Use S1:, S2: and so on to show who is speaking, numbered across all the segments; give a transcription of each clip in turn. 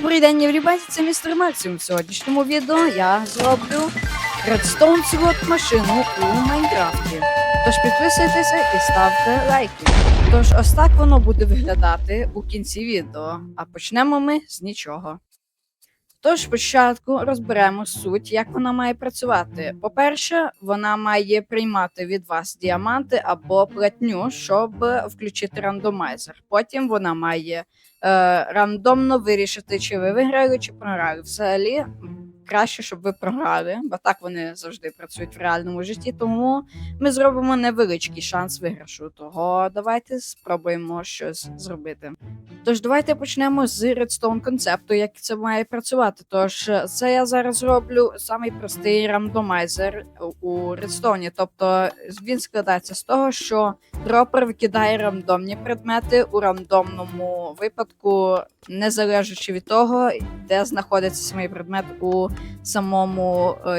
S1: Добрий день, Єврібаті, це містер Максим. В сьогоднішньому відео я зроблю редстоун слот машину у Майнкрафті. Тож підписуйтеся і ставте лайки. Тож ось так воно буде виглядати у кінці відео, а почнемо ми з нічого. Тож спочатку розберемо суть, як вона має працювати. По-перше, вона має приймати від вас діаманти або платню, щоб включити рандомайзер. Потім вона має е, рандомно вирішити, чи ви виграли, чи програли. Взагалі, краще, щоб ви програли, бо так вони завжди працюють в реальному житті. Тому ми зробимо невеличкий шанс виграшу. Того давайте спробуємо щось зробити. Тож давайте почнемо з редстоун концепту, як це має працювати. Тож це я зараз роблю самий простий рандомайзер у редстоуні. Тобто він складається з того, що дропер викидає рандомні предмети у рандомному випадку, не залежачи від того, де знаходиться самий предмет у самому е,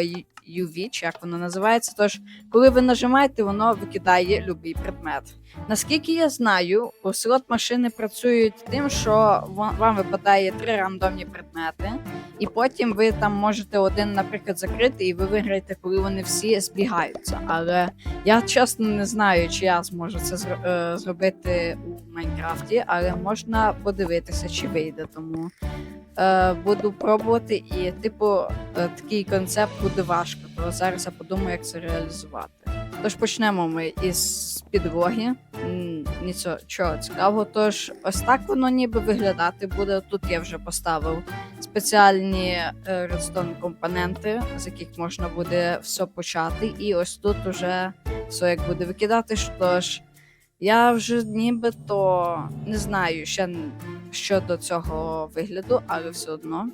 S1: UV, чи як воно називається. Тож, коли ви нажимаєте, воно викидає будь-який предмет. Наскільки я знаю, слот машини працюють тим, що ва- вам випадає три рандомні предмети, і потім ви там можете один, наприклад, закрити, і ви виграєте, коли вони всі збігаються. Але я чесно не знаю, чи я зможу це е, зробити у Майнкрафті, але можна подивитися, чи вийде. Тому е, буду пробувати, і, типу, е, такий концепт буде важко. То зараз я подумаю, як це реалізувати. Тож почнемо ми із підлоги. Нічого чого цікавого. Тож, ось так воно ніби виглядати буде. Тут я вже поставив спеціальні redstone компоненти, з яких можна буде все почати. І ось тут уже все як буде викидати. Тож я вже нібито не знаю ще щодо цього вигляду, але все одно.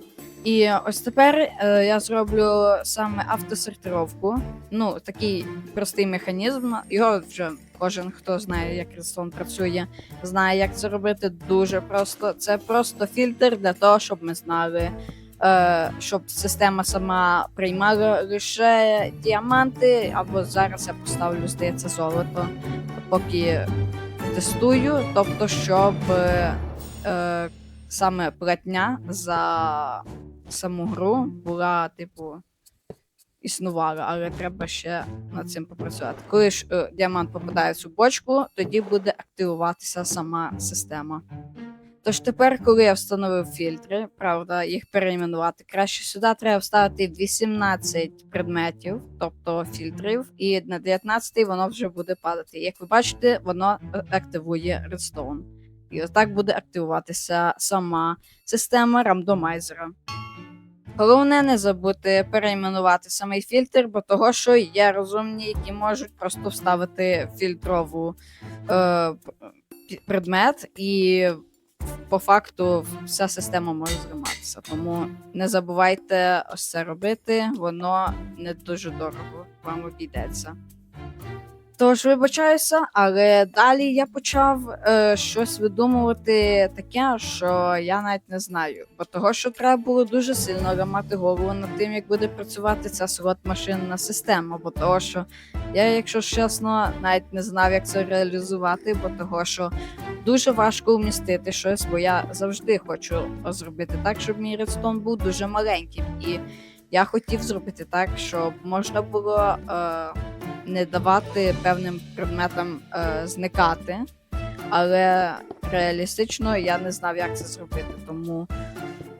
S1: І ось тепер е, я зроблю саме автосортировку. Ну, такий простий механізм. Його вже кожен, хто знає, як Redstone працює, знає, як це робити. Дуже просто. Це просто фільтр для того, щоб ми знали, е, щоб система сама приймала лише діаманти, або зараз я поставлю, здається, золото, поки тестую. Тобто, щоб е, е, саме платня за саму гру була, типу, існувала, але треба ще над цим попрацювати. Коли ж е, діамант попадає в цю бочку, тоді буде активуватися сама система. Тож тепер, коли я встановив фільтри, правда, їх перейменувати, краще сюди треба вставити 18 предметів, тобто фільтрів, і на 19 воно вже буде падати. Як ви бачите, воно е, активує редстоун. І отак буде активуватися сама система рандомайзера. Головне не забути перейменувати самий фільтр, бо того, що є розумні, які можуть просто вставити фільтрову е, предмет, і по факту вся система може зламатися. Тому не забувайте ось це робити, воно не дуже дорого вам обійдеться. Тож вибачаюся, але далі я почав е, щось видумувати таке, що я навіть не знаю. Бо того, що треба було дуже сильно ламати голову над тим, як буде працювати ця слот-машинна система. Бо того, що я, якщо чесно, навіть не знав, як це реалізувати, бо того, що дуже важко вмістити щось, бо я завжди хочу зробити так, щоб мій редстон був дуже маленьким. І я хотів зробити так, щоб можна було. Е, не давати певним предметам е, зникати, але реалістично я не знав, як це зробити. Тому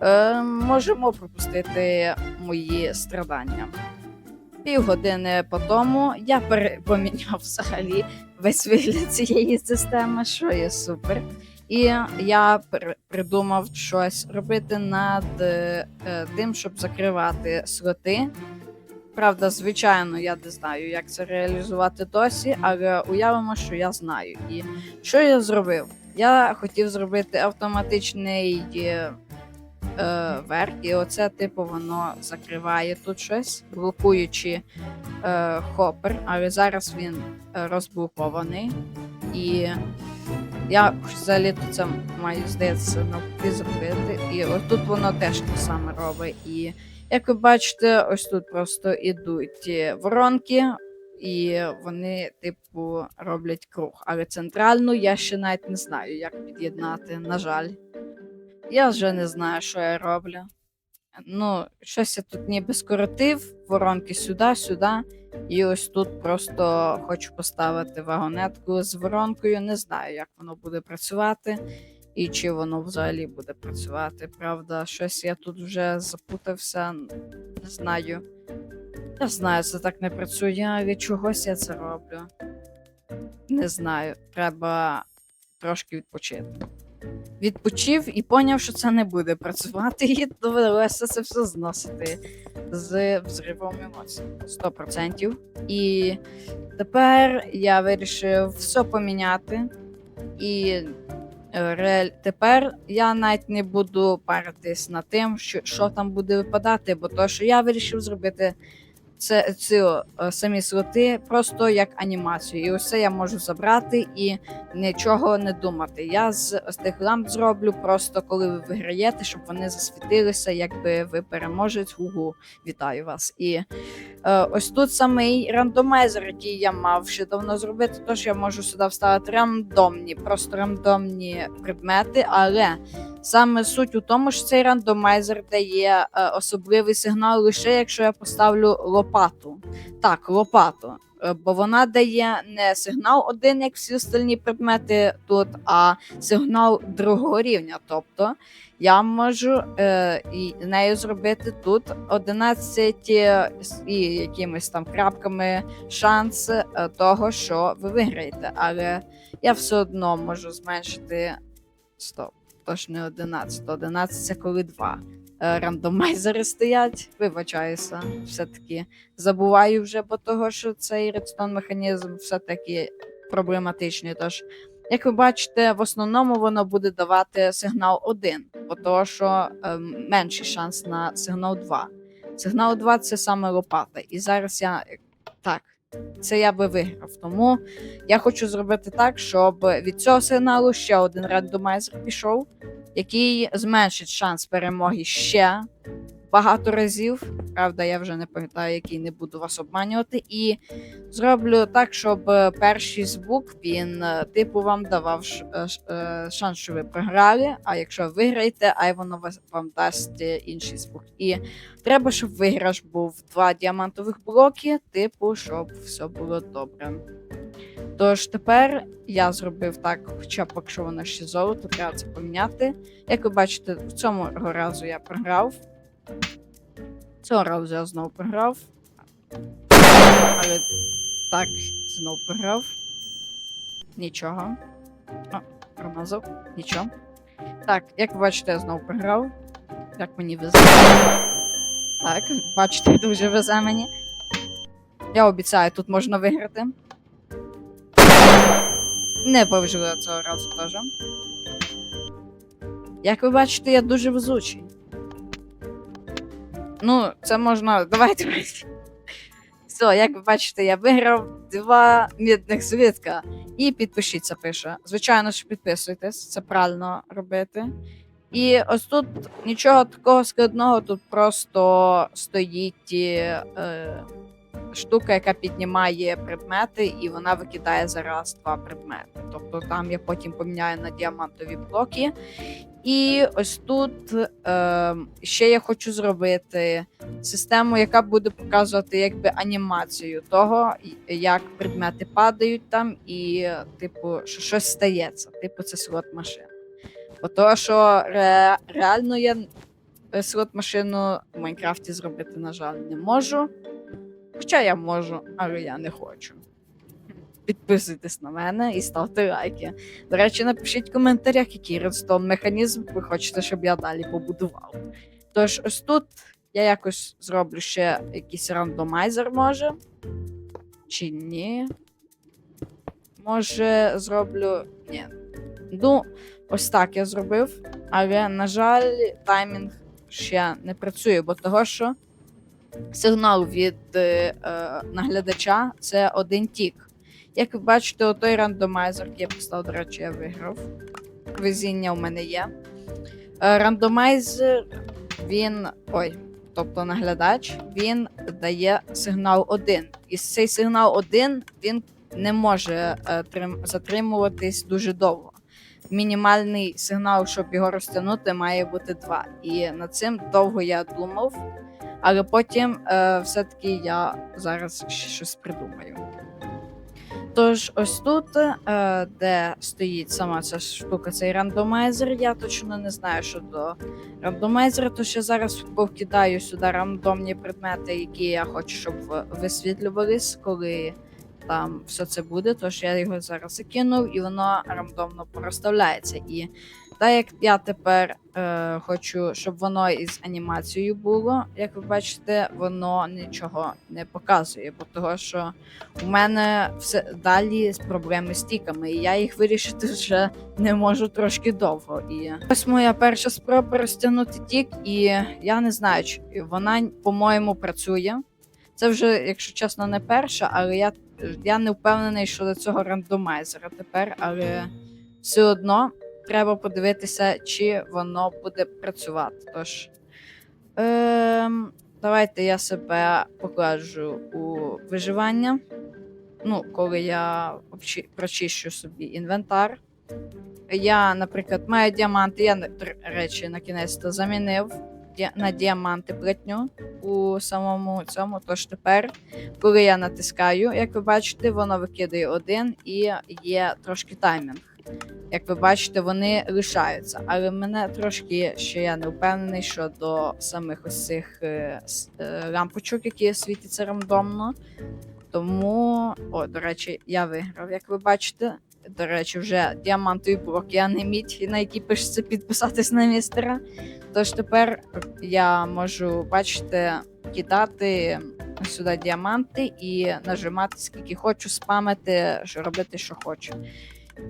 S1: е, можемо пропустити мої страдання. Півгодини по тому я поміняв взагалі весь вигляд цієї системи, що є супер. І я при- придумав щось робити над е, тим, щоб закривати слоти Правда, звичайно, я не знаю, як це реалізувати досі, але уявимо, що я знаю. І що я зробив? Я хотів зробити автоматичний е, е, верх, і оце, типу, воно закриває тут щось, блокуючи е, хопер, але зараз він розблокований. І я взагалі це маю здається навпаки зробити. І отут воно теж те саме робить. І як ви бачите, ось тут просто ідуть е, воронки, і вони, типу, роблять круг. Але центральну я ще навіть не знаю, як під'єднати, на жаль. я вже не знаю, що я роблю. Ну, щось я тут ніби скоротив, воронки сюди, сюди. І ось тут просто хочу поставити вагонетку з воронкою. Не знаю, як воно буде працювати, і чи воно взагалі буде працювати. Правда, щось я тут вже запутався, не знаю. Я знаю, це так не працює, але чогось я це роблю. Не знаю, треба трошки відпочити. Відпочив і поняв, що це не буде працювати, і довелося це все зносити з взривом емоцій 100%. І тепер я вирішив все поміняти. І реаль... тепер я навіть не буду паритись над тим, що, що там буде випадати, бо то, що я вирішив зробити це ці самі слоти просто як анімацію. І це я можу забрати і нічого не думати. Я з ось тих ламп зроблю просто коли ви виграєте, щоб вони засвітилися, якби ви переможець. Гугу, вітаю вас. І е, ось тут самий рандомайзер, який я мав ще давно зробити. Тож я можу сюди вставити рандомні, просто рандомні предмети, але саме суть у тому, що цей рандомайзер дає е, особливий сигнал лише якщо я поставлю лопату. Так, лопату. Е, Бо вона дає не сигнал один, як всі остальні предмети тут, а сигнал другого рівня. Тобто я можу е, і нею зробити тут 11 е, і якимись там крапками шанс того, що ви виграєте. Але я все одно можу зменшити. Стоп, тож не 11. 11 це коли два. е, Рандомайзери стоять, вибачаюся, все-таки забуваю вже, бо того, що цей редстон механізм все-таки проблематичний. Тож, як ви бачите, в основному воно буде давати сигнал 1, бо того, що ем, менший шанс на сигнал 2. Сигнал 2 це саме лопата. І зараз я е, так, це я би виграв. Тому я хочу зробити так, щоб від цього сигналу ще один рандомайзер пішов, який зменшить шанс перемоги ще багато разів. Правда, я вже не пам'ятаю, який не буду вас обманювати. І зроблю так, щоб е, перший звук він, е, типу, вам давав е, шанс, що ви програли. А якщо виграєте, а й воно вам дасть інший звук. І треба, щоб виграш був два діамантових блоки, типу, щоб все було добре. Тож тепер я зробив так, хоча б якщо воно ще золото, треба це поміняти. Як ви бачите, в цьому разу я програв. Цього разу я знову програв. Але так, знову програв. Нічого. О, промазав. Нічого. Так, як ви бачите, я знову програв. Як мені везе. Так, бачите, дуже везе мені. Я обіцяю, тут можна виграти. Не повезло цього разу теж. Як ви бачите, я дуже везучий. Ну, це можна. Давайте. Все, як ви бачите, я виграв два мідних звідка. І підпишіться, пише. Звичайно ж, підписуйтесь, це правильно робити. І ось тут нічого такого складного, тут просто стоїть е, штука, яка піднімає предмети, і вона викидає зараз два предмети. Тобто там я потім поміняю на діамантові блоки. І ось тут е, ще я хочу зробити систему, яка буде показувати якби анімацію того, як предмети падають там, і, типу, що щось стається. Типу, це слот машин. Бо того, що ре, реально я слот машину в Майнкрафті зробити, на жаль, не можу. Хоча я можу, але я не хочу. Підписуйтесь на мене і ставте лайки. До речі, напишіть в коментарях, який редстоун механізм ви хочете, щоб я далі побудував. Тож, ось тут я якось зроблю ще якийсь рандомайзер, може. Чи ні? Може, зроблю. Ні. Ну, ось так я зробив. Але, на жаль, таймінг ще не працює, бо того, що сигнал від е, е, наглядача це один тік. Як ви бачите, отой рандомайзер, який я поставив, до речі, я виграв. Везіння у мене є. Е, Рандомайзер, він. Ой, тобто наглядач, він дає сигнал 1. І цей сигнал 1 він не може е, трим- затримуватись дуже довго. мінімальний сигнал, щоб його розтягнути, має бути 2. І над цим довго я думав, але потім е, все-таки я зараз щось придумаю. Тож, ось тут, е, де стоїть сама ця штука, цей рандомайзер, я точно не знаю, що до рандомайзера, тож я зараз повкидаю сюди рандомні предмети, які я хочу, щоб висвітлювались, коли там все це буде. Тож я його зараз закинув і воно рандомно порозставляється. І так як я тепер е, хочу, щоб воно із анімацією було, як ви бачите, воно нічого не показує, бо того, що у мене все далі проблеми з тіками, і я їх вирішити вже не можу трошки довго. І ось моя перша спроба розтягнути тік, і я не знаю, чи вона, по-моєму, працює. Це вже, якщо чесно, не перша, але я, я не впевнений щодо цього рандомайзера тепер, але все одно треба подивитися, чи воно буде працювати. Тож. Ем, давайте я себе покажу у виживання. Ну, коли я прочищу собі інвентар. Я, наприклад, маю діаманти, я, речі, на кінець то замінив на діаманти платню у самому цьому. Тож тепер, коли я натискаю, як ви бачите, воно викидає один і є трошки таймінг. Як ви бачите, вони лишаються. Але мене трошки ще я не впевнений щодо самих ось цих е, е, лампочок, які світяться рандомно. Тому, о, до речі, я виграв, як ви бачите. До речі, вже діамантовий блок, я не мідь, на якій пишеться підписатись на містера. Тож тепер я можу, бачите, кидати сюди діаманти і нажимати скільки хочу, спамити, робити, що хочу.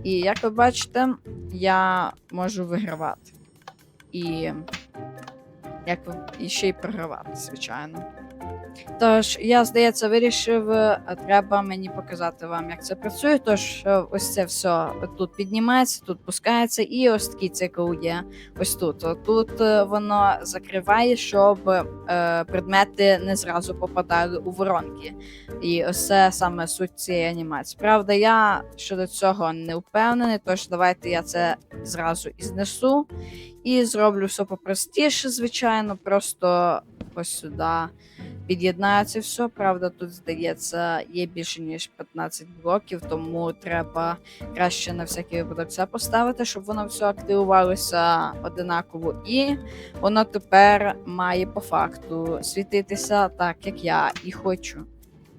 S1: І як ви бачите, я можу вигравати. І як ви і ще й програвати, звичайно. Тож, я, здається, вирішив, е, треба мені показати вам, як це працює. Тож, е, ось це все тут піднімається, тут пускається, і ось такий цикл є ось тут. Тут е, воно закриває, щоб предмети не зразу попадали у воронки. І ось це саме суть цієї анімації. Правда, я щодо цього не впевнений, тож давайте я це зразу і знесу. І зроблю все попростіше, звичайно, просто ось сюди під'єднаю це все. Правда, тут здається, є більше ніж 15 блоків, тому треба краще на всякий випадок це поставити, щоб воно все активувалося одинаково. І воно тепер має по факту світитися так, як я і хочу.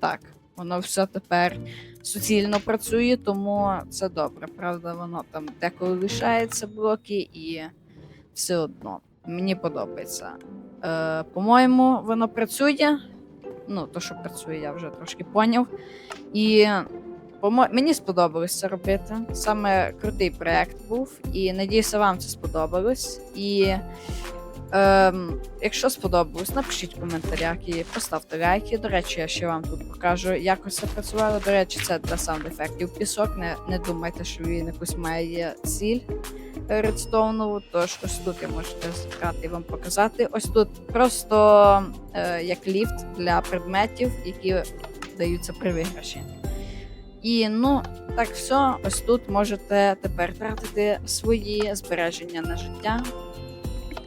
S1: Так, воно все тепер суцільно працює, тому це добре. Правда, воно там деколи лишається блоки і все одно. Мені подобається. Е, по-моєму, воно працює. Ну, то, що працює, я вже трошки поняв. І по-мо- мені сподобалось це робити. Саме крутий проект був. І надіюся, вам це сподобалось. І ем, якщо сподобалось, напишіть в коментарях і поставте лайки. До речі, я ще вам тут покажу, як це працювало. До речі, це для саунд-ефектів пісок. Не, не думайте, що він якусь має ціль редстоунову, тож ось тут я можете зібрати і вам показати. Ось тут просто е, як ліфт для предметів, які даються при виграші. І ну, так все, ось тут можете тепер тратити свої збереження на життя.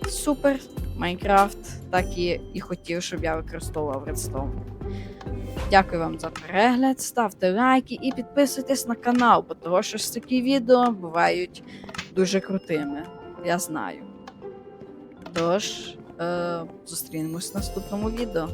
S1: Супер, Майнкрафт, так і, і хотів, щоб я використовував Redstone. Дякую вам за перегляд, ставте лайки і підписуйтесь на канал, бо того що ж такі відео бувають дуже крутими. Я знаю. Тож, е, зустрінемось в наступному відео.